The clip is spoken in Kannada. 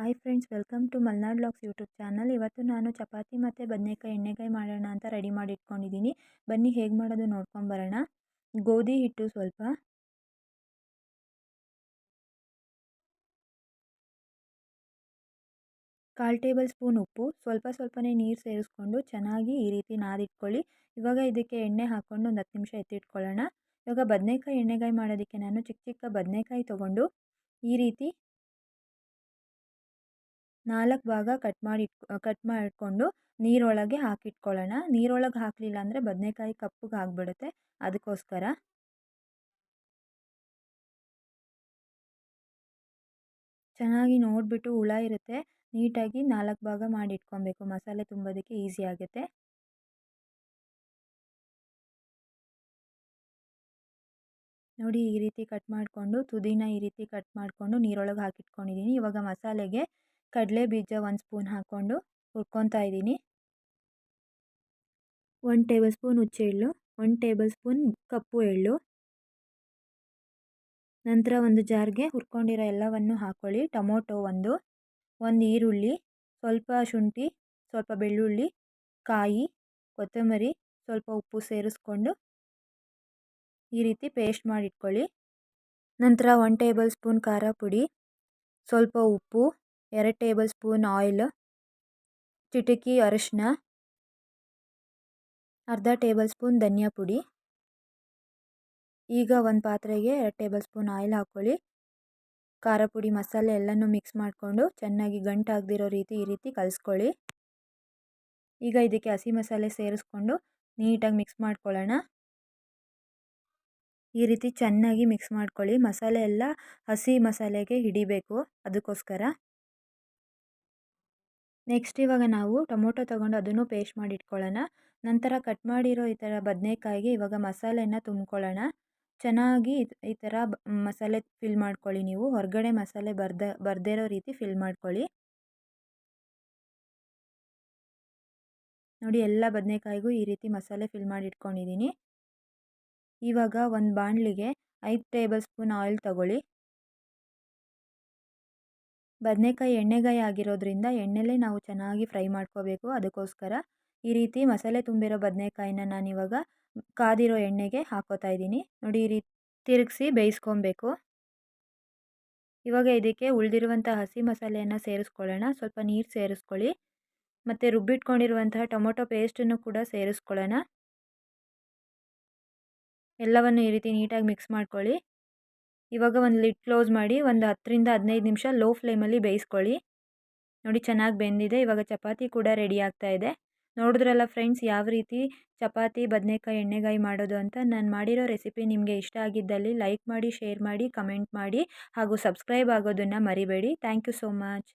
Hi friends, welcome to Malnad blogs YouTube channel. ಇವತ್ತು ನಾನು ಚಪಾತಿ ಮತ್ತು ಬದನೆಕಾಯಿ ಎಣ್ಣೆಗಾಯಿ ಮಾಡೋಣ ಅಂತ ರೆಡಿ ಮಾಡಿ ಇಟ್ಕೊಂಡಿದ್ದೀನಿ ಬನ್ನಿ, ಹೇಗೆ ಮಾಡೋದು ನೋಡ್ಕೊಂಬರೋಣ ಗೋಧಿ ಹಿಟ್ಟು ಸ್ವಲ್ಪ. ಕಾಲು ಟೇಬಲ್ ಸ್ಪೂನ್ ಉಪ್ಪು. ಸ್ವಲ್ಪ ಸ್ವಲ್ಪನೇ ನೀರು ಸೇರಿಸ್ಕೊಂಡು ಚೆನ್ನಾಗಿ ಈ ರೀತಿ ನಾದಿಟ್ಕೊಳ್ಳಿ. ಇವಾಗ ಇದಕ್ಕೆ ಎಣ್ಣೆ ಹಾಕ್ಕೊಂಡು ಒಂದು ಹತ್ತು ನಿಮಿಷ ಎತ್ತಿಟ್ಕೊಳ್ಳೋಣ. ಇವಾಗ ಬದನೆಕಾಯಿ ಎಣ್ಣೆಗಾಯಿ ಮಾಡೋದಕ್ಕೆ ನಾನು ಚಿಕ್ಕ ಚಿಕ್ಕ ಬದನೆಕಾಯಿ ತೊಗೊಂಡು ಈ ರೀತಿ ನಾಲ್ಕು ಭಾಗ ಕಟ್ ಮಾಡಿ ಕಟ್ ಮಾಡಿಕೊಂಡು ನೀರೊಳಗೆ ಹಾಕಿಟ್ಕೊಳ್ಳೋಣ. ನೀರೊಳಗೆ ಹಾಕಲಿಲ್ಲ ಅಂದರೆ ಬದನೆಕಾಯಿ ಕಪ್ಪಗೆ ಆಗಿಬಿಡುತ್ತೆ. ಅದಕ್ಕೋಸ್ಕರ. ಚೆನ್ನಾಗಿ ನೋಡಿಬಿಟ್ಟು ಹುಳ ಇರುತ್ತೆ. ನೀಟಾಗಿ ನಾಲ್ಕು ಭಾಗ ಮಾಡಿ ಇಟ್ಕೊಬೇಕು ಮಸಾಲೆ ತುಂಬೋದಕ್ಕೆ ಈಸಿ ಆಗುತ್ತೆ. ನೋಡಿ, ಈ ರೀತಿ ಕಟ್ ಮಾಡಿಕೊಂಡು, ತುದಿನ ಈ ರೀತಿ ಕಟ್ ಮಾಡಿಕೊಂಡು ನೀರೊಳಗೆ ಹಾಕಿಟ್ಕೊಂಡಿದ್ದೀನಿ ಇವಾಗ ಮಸಾಲೆಗೆ ಕಡಲೆ ಬೀಜ ಒಂದು ಸ್ಪೂನ್ ಹಾಕ್ಕೊಂಡು ಹುರ್ಕೊತಾ ಇದ್ದೀನಿ. ಒಂದು ಟೇಬಲ್ ಸ್ಪೂನ್ ಹುಚ್ಚೆ ಎಳ್ಳು, ಒಂದು ಟೇಬಲ್ ಸ್ಪೂನ್ ಕಪ್ಪು ಎಳ್ಳು. ನಂತರ ಒಂದು ಜಾರ್ಗೆ ಹುರ್ಕೊಂಡಿರೋ ಎಲ್ಲವನ್ನು ಹಾಕ್ಕೊಳ್ಳಿ ಟೊಮೊಟೊ ಒಂದು ಒಂದು ಈರುಳ್ಳಿ, ಸ್ವಲ್ಪ ಶುಂಠಿ, ಸ್ವಲ್ಪ ಬೆಳ್ಳುಳ್ಳಿ, ಕಾಯಿ, ಕೊತ್ತಂಬರಿ, ಸ್ವಲ್ಪ ಉಪ್ಪು ಸೇರಿಸ್ಕೊಂಡು ಈ ರೀತಿ ಪೇಸ್ಟ್ ಮಾಡಿಟ್ಕೊಳ್ಳಿ. ನಂತರ ಒಂದು ಟೇಬಲ್ ಸ್ಪೂನ್ ಖಾರ ಪುಡಿ, ಸ್ವಲ್ಪ ಉಪ್ಪು ಎರಡು ಟೇಬಲ್ ಸ್ಪೂನ್ ಆಯಿಲ್, ಚಿಟಿಕಿ ಅರಿಶಿನ ಅರ್ಧ ಟೇಬಲ್ ಸ್ಪೂನ್ ಧನಿಯಾ ಪುಡಿ. ಈಗ ಒಂದು ಪಾತ್ರೆಗೆ ಎರಡು ಟೇಬಲ್ ಸ್ಪೂನ್ ಆಯಿಲ್ ಹಾಕ್ಕೊಳ್ಳಿ. ಖಾರ ಪುಡಿ, ಮಸಾಲೆ ಎಲ್ಲನೂ ಮಿಕ್ಸ್ ಮಾಡಿಕೊಂಡು ಚೆನ್ನಾಗಿ ಗಂಟಾಗದಿರೋ ರೀತಿ ಈ ರೀತಿ ಕಲಿಸ್ಕೊಳ್ಳಿ. ಈಗ ಇದಕ್ಕೆ ಹಸಿ ಮಸಾಲೆ ಸೇರಿಸ್ಕೊಂಡು ನೀಟಾಗಿ ಮಿಕ್ಸ್ ಮಾಡ್ಕೊಳ್ಳೋಣ. ಈ ರೀತಿ ಚೆನ್ನಾಗಿ ಮಿಕ್ಸ್ ಮಾಡ್ಕೊಳ್ಳಿ. ಮಸಾಲೆ ಎಲ್ಲ ಹಸಿ ಮಸಾಲೆಗೆ ಹಿಡಿಬೇಕು ಅದಕ್ಕೋಸ್ಕರ. ನೆಕ್ಸ್ಟ್ ಇವಾಗ ನಾವು ಟೊಮೊಟೊ ತೊಗೊಂಡು ಅದನ್ನು ಪೇಸ್ಟ್ ಮಾಡಿ ಇಟ್ಕೊಳ್ಳೋಣ. ನಂತರ ಕಟ್ ಮಾಡಿರೋ ಈ ಥರ ಬದನೇಕಾಯಿಗೆ ಇವಾಗ ಮಸಾಲೆನ ತುಂಬ್ಕೊಳ್ಳೋಣ. ಚೆನ್ನಾಗಿ ಈ ಥರ ಮಸಾಲೆ ಫಿಲ್ ಮಾಡ್ಕೊಳ್ಳಿ ನೀವು. ಹೊರಗಡೆ ಮಸಾಲೆ ಬರ್ದ, ಬರ್ದಿರೋ ಇರೋ ರೀತಿ ಫಿಲ್ ಮಾಡ್ಕೊಳ್ಳಿ. ನೋಡಿ ಎಲ್ಲ ಬದನೇಕಾಯಿಗೂ ಈ ರೀತಿ ಮಸಾಲೆ ಫಿಲ್ ಮಾಡಿ ಇಟ್ಕೊಂಡಿದ್ದೀನಿ. ಇವಾಗ ಒಂದು ಬಾಣಲಿಗೆ ಐದು ಟೇಬಲ್ ಸ್ಪೂನ್ ಆಯಿಲ್ ತಗೊಳ್ಳಿ. ಬದನೇಕಾಯಿ ಎಣ್ಣೆಗಾಯಿ ಆಗಿರೋದ್ರಿಂದ ಎಣ್ಣೆಲೇ ನಾವು ಚೆನ್ನಾಗಿ ಫ್ರೈ ಮಾಡ್ಕೋಬೇಕು. ಅದಕ್ಕೋಸ್ಕರ ಈ ರೀತಿ ಮಸಾಲೆ ತುಂಬಿರೋ ಬದನೇಕಾಯಿನ ನಾನಿವಾಗ ಕಾದಿರೋ ಎಣ್ಣೆಗೆ ಹಾಕೋತಾ ಇದ್ದೀನಿ. ನೋಡಿ ಈ ರೀತಿ ತಿರುಗಿಸಿ ಬೇಯಿಸ್ಕೊಬೇಕು. ಇವಾಗ ಇದಕ್ಕೆ ಉಳಿದಿರುವಂಥ ಹಸಿ ಮಸಾಲೆಯನ್ನು ಸೇರಿಸ್ಕೊಳ್ಳೋಣ. ಸ್ವಲ್ಪ ನೀರು ಸೇರಿಸ್ಕೊಳ್ಳಿ. ಮತ್ತು ರುಬ್ಬಿಟ್ಕೊಂಡಿರುವಂತಹ ಟೊಮೊಟೊ ಪೇಸ್ಟನ್ನು ಕೂಡ ಸೇರಿಸ್ಕೊಳ್ಳೋಣ. ಎಲ್ಲವನ್ನು ಈ ರೀತಿ ನೀಟಾಗಿ ಮಿಕ್ಸ್ ಮಾಡ್ಕೊಳ್ಳಿ. ಇವಾಗ ಒಂದು ಲಿಡ್ ಕ್ಲೋಸ್ ಮಾಡಿ ಒಂದು ಹತ್ತರಿಂದ ಹದಿನೈದು ನಿಮಿಷ ಲೋ ಫ್ಲೇಮಲ್ಲಿ ಬೇಯಿಸ್ಕೊಳ್ಳಿ. ನೋಡಿ ಚೆನ್ನಾಗಿ ಬೆಂದಿದೆ, ಇವಾಗ ಚಪಾತಿ ಕೂಡ ರೆಡಿ ಆಗ್ತಾ ಇದೆ. ನೋಡಿದ್ರಲ್ಲ ಫ್ರೆಂಡ್ಸ್ ಯಾವ ರೀತಿ ಚಪಾತಿ, ಬದನೆಕಾಯಿ, ಎಣ್ಣೆಗಾಯಿ ಮಾಡೋದು ಅಂತ. ನಾನು ಮಾಡಿರೋ ರೆಸಿಪಿ ನಿಮಗೆ ಇಷ್ಟ ಆಗಿದ್ದಲ್ಲಿ ಲೈಕ್ ಮಾಡಿ, ಶೇರ್ ಮಾಡಿ, ಕಮೆಂಟ್ ಮಾಡಿ ಹಾಗೂ ಸಬ್ಸ್ಕ್ರೈಬ್ ಆಗೋದನ್ನು ಮರಿಬೇಡಿ. Thank you so much.